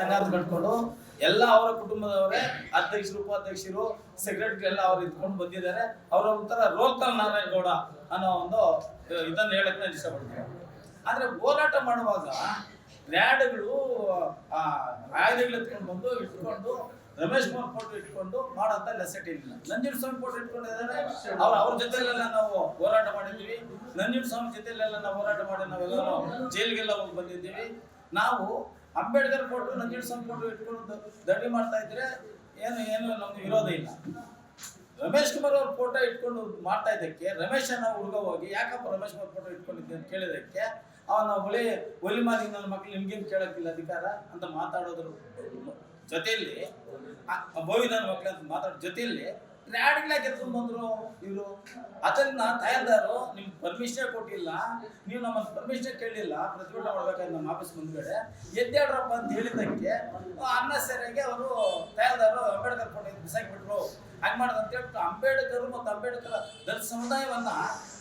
ಸಂಘಾತ ಕಟ್ಕೊಂಡು ಎಲ್ಲ ಅವರ ಕುಟುಂಬದವರೇ ಅಧ್ಯಕ್ಷರು, ಉಪಾಧ್ಯಕ್ಷರು ಸೆಕ್ರೆಟರಿ ಎಲ್ಲ ಅವ್ರು ಇದ್ಕೊಂಡು ಬಂದಿದ್ದಾರೆ. ಅವರ ಒಂಥರ ರೋಲ್ಕಲ್ ನಾರಾಯಣಗೌಡ ಅನ್ನೋ ಒಂದು ಇದನ್ನು ಹೇಳಕ್ಕೆ ಹೇಳಕ್ ನಾನು ಇಷ್ಟಪಡ್ತೀನಿ. ಆದ್ರೆ ಹೋರಾಟ ಮಾಡುವಾಗ ರ್ಯಾಡ್ಗಳು, ಆ ಆಯುಧಗಳು ಎತ್ಕೊಂಡು ಬಂದು ಇಟ್ಕೊಂಡು, ರಮೇಶ್ ಕುಮಾರ್ ಫೋಟೋ ಇಟ್ಕೊಂಡು ಮಾಡೋಂಥ ಲೆಸೆಟ್ ಇಲ್ಲ. ನಂಜುಂಡ ಸ್ವಾಮಿ ಫೋಟೋ ಇಟ್ಕೊಂಡಿದ್ದಾರೆ. ಅವ್ರ ಅವ್ರ ಜೊತೆಲೆಲ್ಲ ನಾವು ಹೋರಾಟ ಮಾಡಿದ್ವಿ ನಂಜುಂಡ ಸ್ವಾಮಿ ಜೊತೆಲೆಲ್ಲ ನಾವು ಹೋರಾಟ ಮಾಡಿ ನಾವೆಲ್ಲ ಜೈಲಿಗೆಲ್ಲ ಹೋಗಿ ಬಂದಿದ್ದೀವಿ. ನಾವು ಅಂಬೇಡ್ಕರ್ ಫೋಟೋ ನಂಜುಂಡಸ್ವಾಮಿ ಫೋಟೋ ಇಟ್ಕೊಂಡು ದಂಡಿ ಮಾಡ್ತಾ ಇದ್ರೆ ಏನು ಏನು ನಮ್ಗೆ ವಿರೋಧ ಇಲ್ಲ. ರಮೇಶ್ ಕುಮಾರ್ ಅವ್ರ ಫೋಟೋ ಇಟ್ಕೊಂಡು ಮಾಡ್ತಾ ಇದ್ದಕ್ಕೆ ರಮೇಶ್ ಅನ್ನೋ ಹುಡುಗ ಹೋಗಿ, ಯಾಕಪ್ಪ ರಮೇಶ್ ಕುಮಾರ್ ಫೋಟೋ ಇಟ್ಕೊಂಡಿದ್ದೆ ಅಂತ ಕೇಳಿದಕ್ಕೆ ಅವನ ಹುಳಿ ಒಲಿ ಮಾದಿ ನನ್ನ ಮಕ್ಳು ನಿಮ್ಗೇನು ಕೇಳೋಕ್ಕಿಲ್ಲ ಅಧಿಕಾರ ಅಂತ ಮಾತಾಡೋದ್ರ. ಜೊತೆಯಲ್ಲಿ ಭವಿ ನನ್ನ ಮಕ್ಳು ಅಂತ ಮಾತಾಡೋ ಜೊತೆಯಲ್ಲಿ ರ್ಯಾಡ್ಗಳ ಎತ್ಕೊಂಡು ಬಂದ್ರು ಇವರು. ಅದನ್ನ ತಯಾರ್ದಾರು ನಿಮ್ಗೆ ಪರ್ಮಿಷನ್ ಕೊಟ್ಟಿಲ್ಲ. ನೀವು ನಮ್ಮ ಪರ್ಮಿಷನ್ ಕೇಳಿಲ್ಲ. ಪ್ರತಿಭಟನೆ ಮಾಡ್ಬೇಕಾದ್ರೆ ನಮ್ಮ ಆಫೀಸ್ ಮುಂದ್ಗಡೆ. ಎದ್ದೇಳ್ರಪ್ಪ ಅಂತ ಹೇಳಿದ್ದಕ್ಕೆ ಅನ್ನ ಸರಿಯಾಗಿ ಅವರು ತಯಾರ್ದಾರು ಅಂಬೇಡ್ಕರ್ ಫೋಟೋ ಬಿಸಾಕ್ಬಿಟ್ರು. ಹಂಗ್ ಮಾಡೋದು ಅಂತ ಹೇಳ್ಬಿಟ್ಟು ಅಂಬೇಡ್ಕರ್ ಮತ್ತು ಅಂಬೇಡ್ಕರ್ ದಲಿತ ಸಮುದಾಯವನ್ನ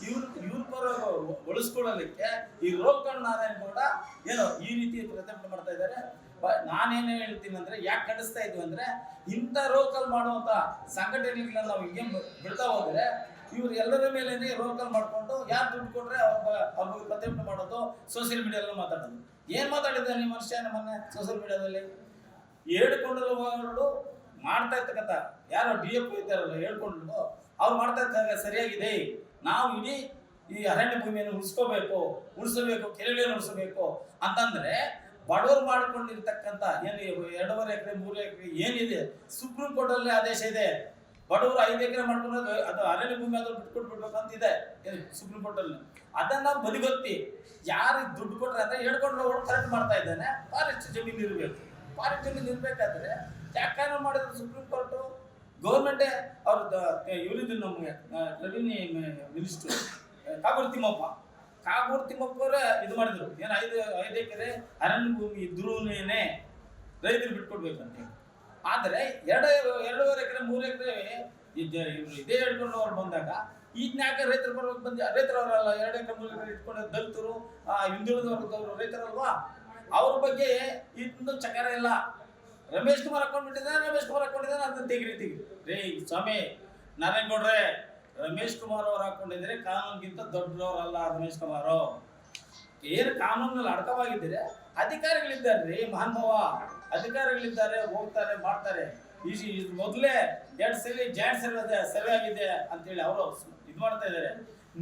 ಇವ್ರ ಇವ್ರ ಪರ ಬಳಸ್ಕೊಳ್ಳಲಿಕ್ಕೆ ಈ ರೋಕಣ್ಣ ನಾರಾಯಣ ಗೌಡ ಏನೋ ಈ ರೀತಿ ಪ್ರತಿಭಟನೆ ಮಾಡ್ತಾ ಇದ್ದಾರೆ. ನಾನೇನು ಹೇಳ್ತೀನಿ ಅಂದರೆ, ಯಾಕೆ ಕಡಿಸ್ತಾ ಇದ್ವಿ ಅಂದರೆ, ಇಂಥ ರೋಕಲ್ ಮಾಡುವಂತ ಸಂಘಟನೆಗಳನ್ನ ನಾವು ಹಿಂಗೆ ಬಿಡ್ತಾ ಹೋದ್ರೆ, ಇವ್ರು ಎಲ್ಲರ ಮೇಲೆ ರೋಕಲ್ ಮಾಡ್ಕೊಂಡು, ಯಾರು ದುಡ್ಡು ಕೊಟ್ಟರೆ ಅವ್ರ ಅವ್ರಿಗೆ ಅವ್ರ ಪ್ರತಿಭಟನೆ ಮಾಡೋದು ಸೋಷಿಯಲ್ ಮೀಡಿಯಾದಲ್ಲಿ ಮಾತಾಡೋದು. ಏನ್ ಮಾತಾಡಿದ್ದಾರೆ ನಿಮ್ಮ ಮನುಷ್ಯ ನಮ್ಮನ್ನ ಸೋಷಿಯಲ್ ಮೀಡಿಯಾದಲ್ಲಿ ಹೇಳ್ಕೊಂಡರು ಮಾಡ್ತಾ ಇರ್ತಕ್ಕಂಥ, ಯಾರೋ ಡಿ ಎಫ್ ಇದ್ದಾರಲ್ಲ ಹೇಳ್ಕೊಂಡು ಅವ್ರು ಮಾಡ್ತಾ ಇರ್ತಾರೆ ಸರಿಯಾಗಿದೆ. ನಾವು ಇಡೀ ಈ ಅರಣ್ಯ ಭೂಮಿಯನ್ನು ಉಳಿಸ್ಕೋಬೇಕು ಉಳಿಸಬೇಕು ಕೆರೆಗಳನ್ನು ಉಳಿಸಬೇಕು ಅಂತಂದ್ರೆ ಬಡವರು ಮಾಡ್ಕೊಂಡಿರ್ತಕ್ಕಂಥ ಏನು ಎರಡೂವರೆ ಎಕರೆ, ಮೂರು ಎಕರೆ ಏನಿದೆ? ಸುಪ್ರೀಂ ಕೋರ್ಟ್ ಅಲ್ಲಿ ಆದೇಶ ಇದೆ. ಬಡವರು ಐದು ಎಕರೆ ಮಾಡ್ಕೊಂಡು ಅದು ಅರಣ್ಯ ಭೂಮಿ ಆದ್ರೂ ಬಿಟ್ಕೊಟ್ಟು ಬಿಡ್ಬೇಕು ಅಂತ ಇದೆ ಸುಪ್ರೀಂ ಕೋರ್ಟ್ ಅಲ್ಲಿ. ಅದನ್ನ ಬದಿಗೊತ್ತಿ ಯಾರು ದುಡ್ಡು ಕೊಟ್ರೆ ಅಂದ್ರೆ ಹೇಳ್ಕೊಂಡು ಕರೆಕ್ಟ್ ಮಾಡ್ತಾ ಇದ್ದಾನೆ. ಫಾರೆಸ್ಟ್ ಜಮೀನು ಇರಬೇಕು. ಫಾರೆಸ್ಟ್ ಜಮೀನು ಇರಬೇಕಾದ್ರೆ ಯಾಕಂದ್ರೆ ಮಾಡಿದ್ರು ಸುಪ್ರೀಂ ಕೋರ್ಟ್ ಗೌರ್ಮೆಂಟೇ ಅವ್ರದ್ದು ಇವರಿದ್ದು ನಮಗೆ ರೆವಿನ್ಯೂ ಮಿನಿಸ್ಟರ್ ಕಾಗೂರು ತಿಮ್ಮಪ್ಪ. ಕಾಗೂರು ತಿಮ್ಮಪ್ಪವ್ರ ಇದು ಮಾಡಿದ್ರು. ಏನು ಐದು ಐದು ಎಕರೆ ಅರಣ್ಯ ಭೂಮಿ ಇದ್ರೂನೇನೆ ರೈತರು ಬಿಟ್ಕೊಡ್ಬೇಕಂತ. ಆದರೆ ಎರಡು, ಎರಡೂವರೆ ಎಕರೆ, ಮೂರು ಎಕರೆ ಇವರು ಇದೇ ಹೇಳ್ಕೊಂಡು ಅವ್ರು ಬಂದಾಗ ಯಾಕೆ ರೈತರು ಬರ್ಬೇಕು ಬಂದು ರೈತರವರಲ್ಲ, ಎರಡು ಎಕರೆ, ಮೂರು ಎಕರೆ ಇಟ್ಕೊಂಡು ದಲಿತರು ಹಿಂದುಳಿದ ವರ್ಗದವರು ರೈತರಲ್ವಾ? ಅವ್ರ ಬಗ್ಗೆ ಇನ್ನು ಚಕಾರ ಇಲ್ಲ. ರಮೇಶ್ ಕುಮಾರ್ ಹಾಕೊಂಡ್ಬಿಟ್ಟಿದ್ದಾನೆ ರಮೇಶ್ ಕುಮಾರ್ ಹಾಕೊಂಡಿದ್ದಾನೆ ಅದನ್ನ ತೆಗಿರಿ ತೆಗಿರಿ. ರೇ ಸ್ವಾಮಿ ನಾರಾಯಣಗೌಡ್ರೆ ರಮೇಶ್ ಕುಮಾರ್ ಅವ್ರು ಹಾಕೊಂಡಿದ್ರೆ ಕಾನೂನಿಗಿಂತ ದೊಡ್ಡವರಲ್ಲ ರಮೇಶ್ ಕುಮಾರ್ ಏನು ಕಾನೂನಲ್ಲಿ ಅಡಕವಾಗಿದ್ದೀರಿ? ಅಧಿಕಾರಿಗಳಿದ್ದಾರೆ ರೀ ಮಹಾನುಭಾವ ಅಧಿಕಾರಿಗಳಿದ್ದಾರೆ, ಹೋಗ್ತಾರೆ, ಮಾಡ್ತಾರೆ. ಈ ಮೊದಲೇ ಎರಡು ಸಲ ಜಾಯಿಂಟ್ ಸರ್ವೆ ಸರ್ವೆ ಆಗಿದೆ ಅಂತೇಳಿ ಅವರು ಇದು ಮಾಡ್ತಾ ಇದ್ದಾರೆ.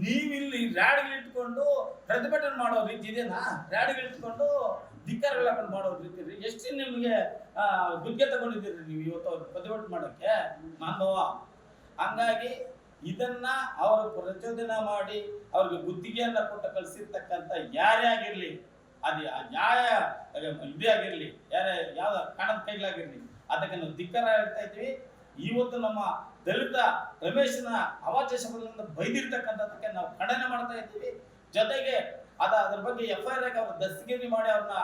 ನೀವಿಲ್ಲಿ ರ್ಯಾಡ್ಗಳಿಟ್ಕೊಂಡು ಪ್ರತಿಭಟನೆ ಮಾಡೋ ರೀತಿ ಇದೆನಾ? ರ್ಯಾಡ್ಗಳಿಟ್ಕೊಂಡು ಧಿಕ್ಕಾರಗಳು ಹಾಕೊಂಡು ಮಾಡೋ ರೀತಿ ಎಷ್ಟು ನಿಮಗೆ ಗುತ್ತಿಗೆ ತಗೊಂಡಿದ್ದೀರಿ ನೀವು ಇವತ್ತು ಪ್ರತಿಭಟನೆ ಮಾಡೋಕ್ಕೆ ಮಾನವ ಹಂಗಾಗಿ ಇದನ್ನ ಅವರು ಪ್ರಚೋದನ ಮಾಡಿ ಅವ್ರಿಗೆ ಬುದ್ಧಿಗೆಯನ್ನ ಕೊಟ್ಟು ಕಳಿಸಿರ್ತಕ್ಕಂಥ ಯಾರೇ ಆಗಿರ್ಲಿ, ಅದು ಯಾವ ಇದೇ ಆಗಿರ್ಲಿ, ಯಾರೇ ಯಾವ ಕಾಣದ ಕೈಗಳಾಗಿರ್ಲಿ ಅದಕ್ಕೆ ನಾವು ಧಿಕ್ಕಾರ ಹೇಳ್ತಾ ಇದ್ವಿ ಇವತ್ತು ನಮ್ಮ ದಲಿತ ರಮೇಶನ ಅವಾಚ್ಯ ಶಬ್ದದಿಂದ ಬೈದಿರ್ತಕ್ಕಂಥದ್ದಕ್ಕೆ ನಾವು ಖಂಡನೆ ಮಾಡ್ತಾ ಇದ್ದೀವಿ. ಜೊತೆಗೆ ಅದ ಅದ್ರ ಬಗ್ಗೆ ಎಫ್ ಐ ಆರ್ ಅವ್ರ ದಸ್ತಗಿರಿ ಮಾಡಿ ಅವ್ರನ್ನ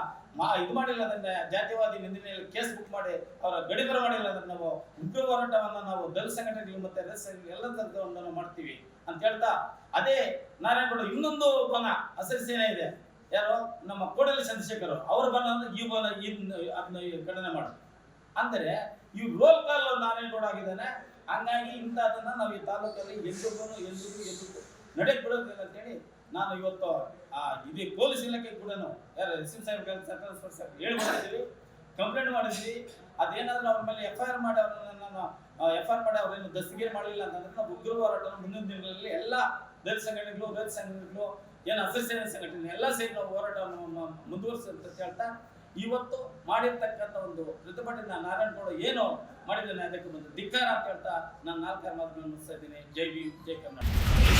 ಇದು ಮಾಡಿಲ್ಲ ಅದನ್ನ ಜಾತಿವಾದಿ ನಿಂದನೆಯಲ್ಲಿ ಕೇಸ್ ಬುಕ್ ಮಾಡಿ ಅವರ ಗಡಿಬರ ಮಾಡಿಲ್ಲ ಅದನ್ನ ನಾವು ಉಗ್ರ ಹೋರಾಟವನ್ನ ನಾವು ದಲಿತ ಸಂಘಟನೆಗಳು ಮತ್ತೆ ರಸ್ ಎಲ್ಲ ತರದವನ್ನು ಮಾಡ್ತೀವಿ ಅಂತ ಹೇಳ್ತಾ ಅದೇ ನಾರಾಯಣಗೌಡ ಇನ್ನೊಂದು ಬನ ಹಸಿರು ಸೇನೆ ಇದೆ. ಯಾರು? ನಮ್ಮ ಕೋಡಲಿ ಚಂದ್ರಶೇಖರ್ ಅವ್ರ ಬನ ಈ ಬನ ಅದನ್ನ ಘಟನೆ ಮಾಡೋದು ಅಂದರೆ ಇವ್ ರೋಲ್ ಕಾಲ್ ನಾರಾಯಣಗೌಡ ಆಗಿದ್ದಾನೆ. ಹಂಗಾಗಿ ಇಂಥದನ್ನ ನಾವು ಈ ತಾಲೂಕಲ್ಲಿ ಎಲ್ರಿಗೂ ಎಲ್ರಿಗೂ ಎಲ್ರಿಗೂ ನಡೆಯಕ್ ಬಿಡೋದಿಲ್ಲ ಅಂತೇಳಿ ನಾನು ಇವತ್ತು, ಆ ಇದೇ ಪೊಲೀಸ್ ಇಲಾಖೆ ಕೂಡ ಯಾರು ಎಸ್ ಎಂ ಸಾಹೇಬ್ ಸರ್ಕಾರ ಹೇಳ್ಬಿಟ್ಟಿದ್ದೀವಿ ಕಂಪ್ಲೇಂಟ್ ಮಾಡಿದ್ವಿ. ಅದೇನಾದ್ರೂ ಅವ್ರ ಮೇಲೆ ಎಫ್ ಐ ಆರ್ ಮಾಡಿ ಅವ್ರನ್ನ ನಾನು ಎಫ್ ಐ ಆರ್ ಮಾಡಿ ಅವ್ರೇನು ದಸ್ತಗಿರಿ ಮಾಡಲಿಲ್ಲ ಅಂತಂದ್ರೆ ನಾವು ಉಗ್ರ ಹೋರಾಟ ಮುಂದಿನ ದಿನಗಳಲ್ಲಿ ಎಲ್ಲ ದಲಿತ ಸಂಘಟನೆಗಳು ದಲಿತ ಸಂಘಟನೆಗಳು, ಏನು ಹಸಿರು ಸಂಘಟನೆ ಎಲ್ಲ ಸೇರಿ ನಾವು ಹೋರಾಟವನ್ನು ಮುಂದುವರಿಸಿದ್ರೆ ಅಂತ ಹೇಳ್ತಾ, ಇವತ್ತು ಮಾಡಿರ್ತಕ್ಕಂಥ ಒಂದು ಪ್ರತಿಭಟನೆ ನಾರಾಯಣಗೌಡ ಏನು ಮಾಡಿದ್ದಾನೆ, ಅದಕ್ಕೆ ಒಂದು ಧಿಕ್ಕಾರ ಅಂತ ಹೇಳ್ತಾ ನಾನು ನಾಲ್ಕಾರ ಮಾತನ್ನು ಮುಗಿಸ್ತಾ ಇದ್ದೀನಿ. ಜೈ ಬಿ ಜೈ ಕರ್ನಾಟಕ.